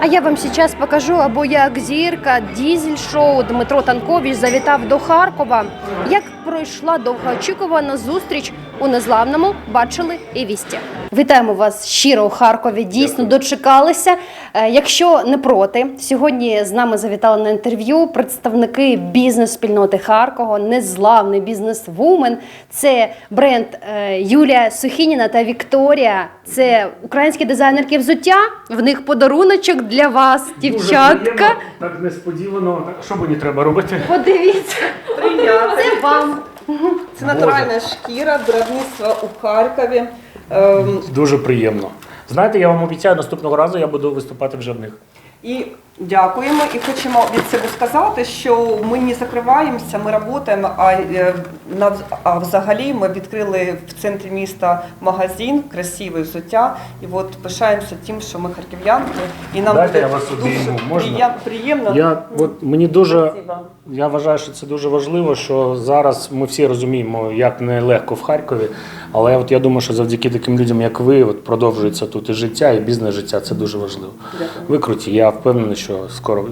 А я вам сейчас покажу, або як зірка дізель-шоу Дмитро Танкович завітав до Харкова. Як пройшла довгоочікувана зустріч у незламному, бачили і вісті. Вітаємо вас щиро у Харкові. Дійсно дочекалися. Е, Якщо не проти, сьогодні з нами завітали на інтерв'ю представники бізнес-спільноти Харкова, незламний бізнес-вумен. Це бренд е, Юлія Сухініна та Вікторія. Це українські дизайнерки взуття. В них подаруночок для вас, дівчатка. Так несподівано. Так, що мені треба робити? Подивіться, Прийняти. це вам. Це натуральна шкіра, виробництво у Харкові. Ем, Дуже приємно. Знаєте, я вам обіцяю, наступного разу я буду виступати вже в них. І дякуємо. І хочемо від себе сказати, що ми не закриваємося, ми працюємо. А, е, а взагалі ми відкрили в центрі міста магазин, красиве взуття. І от пишаємося тим, що ми харків'янки. І нам Дайте буде я вас дуже обійму. Можна? приєм- приємно. Я от мені дуже Спасибо. я вважаю, що це дуже важливо, що зараз ми всі розуміємо, як нелегко в Харкові. Але от я думаю, що завдяки таким людям, як ви, от продовжується тут і життя, і бізнес життя. Це дуже важливо. Дякую. Ви круті. Я впевнений, що скоро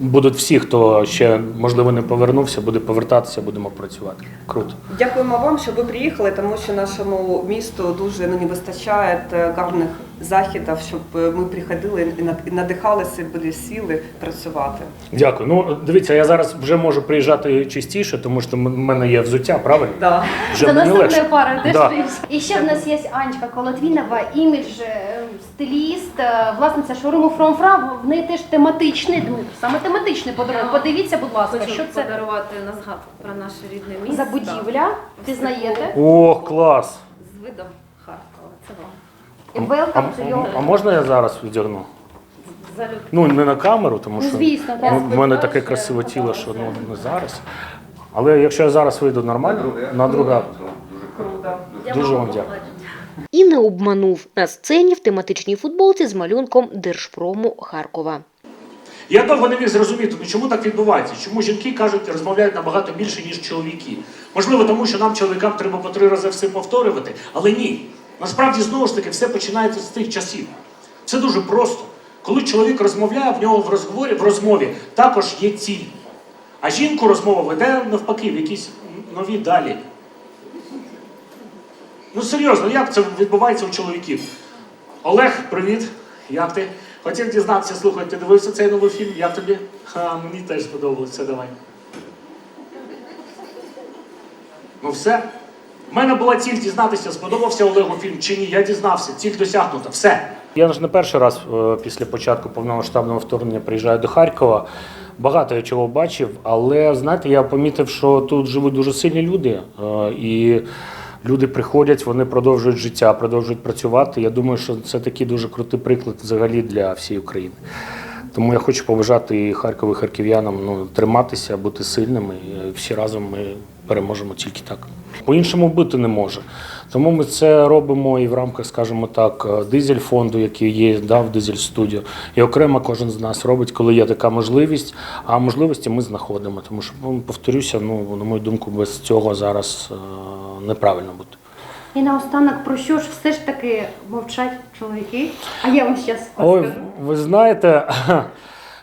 будуть всі, хто ще можливо не повернувся, буде повертатися, будемо працювати. Круто. Дякуємо вам, що ви приїхали, тому що нашому місту дуже ну, не вистачає е, гарних західів, щоб е, ми приходили і над- надихалися, були сили працювати. Дякую. Ну дивіться, я зараз вже можу приїжджати частіше, тому що в мене є взуття, правильно? Да. Вже За мені наступною парою теж Да. І ще в нас є Анечка Колотвінова, імідж, е, стиліст, е, власниця шоуруму Fra. В неї теж тематичний, Дмитро, саме тематичний подарунок. Подивіться, будь ласка, Хочу що це подарувати на згадку про наше рідне місто. за будівля. Пізнаєте? Ох, клас! З видом Харкова. Це вам. А, Welcome to а- your... а можна я зараз віддягну? Залюбки. Ну, не на камеру, тому Ну, що звісно, так. в мене таке красиве тіло, що ну, не зараз. Але якщо я зараз вийду нормально, на друга. Круто. Я Дуже вам дякую. Не обманув на сцені в тематичній футболці з малюнком Держпрому Харкова. Я довго не міг зрозуміти, ну чому так відбувається? Чому жінки кажуть, розмовляють набагато більше, ніж чоловіки? Можливо, тому що нам, чоловікам, треба по три рази все повторювати, але ні. Насправді, знову ж таки, все починається з тих часів. Це дуже просто. Коли чоловік розмовляє, в нього в розговорі, в розмові також є ціль. А жінку розмова веде навпаки в якісь нові далі. Ну серйозно, як це відбувається у чоловіків? Олег, привіт. Як ти? Хотів дізнатися, слухай, ти дивився цей новий фільм? Як тобі? Ха, мені теж сподобалося, давай. Ну все. У мене була ціль дізнатися, сподобався Олегу фільм чи ні. Я дізнався, ціль досягнута. Все. Я ж не перший раз е, після початку повномасштабного вторгнення приїжджаю до Харкова. Багато я чого бачив, але знаєте, я помітив, що тут живуть дуже сильні люди. е, І люди приходять, вони продовжують життя, продовжують працювати. Я думаю, що це такий дуже крутий приклад взагалі для всієї України. Тому я хочу побажати і Харкову, і харків'янам ну, триматися, бути сильними. І всі разом ми переможемо тільки так. По-іншому бути не може. Тому ми це робимо і в рамках, скажімо так, е, дизель фонду, який є да, в дизель студіо. І окремо кожен з нас робить, коли є така можливість. А можливості ми знаходимо. Тому що, ну, повторюся, ну, на мою думку, без цього зараз е, неправильно бути. І наостанок про що ж все ж таки мовчать чоловіки? А я вам зараз Ой, розкажу. ви знаєте,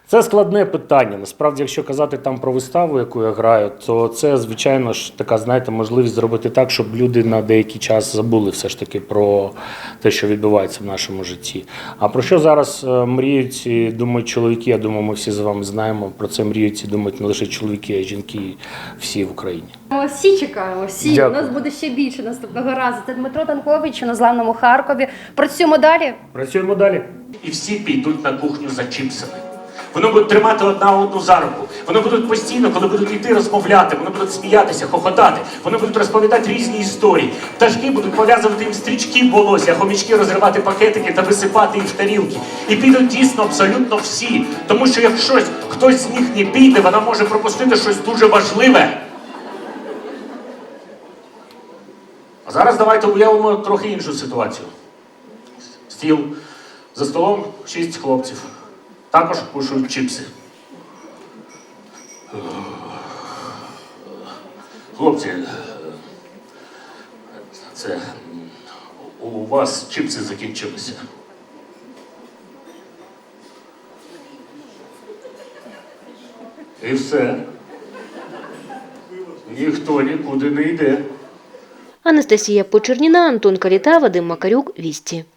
це складне питання. Насправді, якщо казати там про виставу, яку я граю, то це, звичайно ж, така, знаєте, можливість зробити так, щоб люди на деякий час забули все ж таки про те, що відбувається в нашому житті. А про що зараз е, мріють і думають чоловіки? Я думаю, ми всі з вами знаємо. Про це мріють і думають не лише чоловіки, а й жінки всі в Україні. Ми всі чекаємо, всі. Дякую. У нас буде ще більше наступного разу. Це Дмитро Танкович у незламному Харкові. Працюємо далі. Працюємо далі. І всі підуть на кухню за чіпсами. Вони будуть тримати одна одну за руку. Вони будуть постійно, коли будуть йти розмовляти, вони будуть сміятися, хохотати. Вони будуть розповідати різні історії. Пташки будуть пов'язувати їм стрічки в волосся, хомічки розривати пакетики та висипати їх в тарілки. І підуть дійсно абсолютно всі. Тому що якщо хтось з них не піде, вона може пропустити щось дуже важливе. А зараз давайте уявимо трохи іншу ситуацію. Стіл. За столом шість хлопців. Також кушують чіпси. Хлопці, це у вас чіпси закінчилися. І все. Ніхто нікуди не йде. Анастасія Почерніна, Антон Каліта, Вадим Макарюк, Вісті.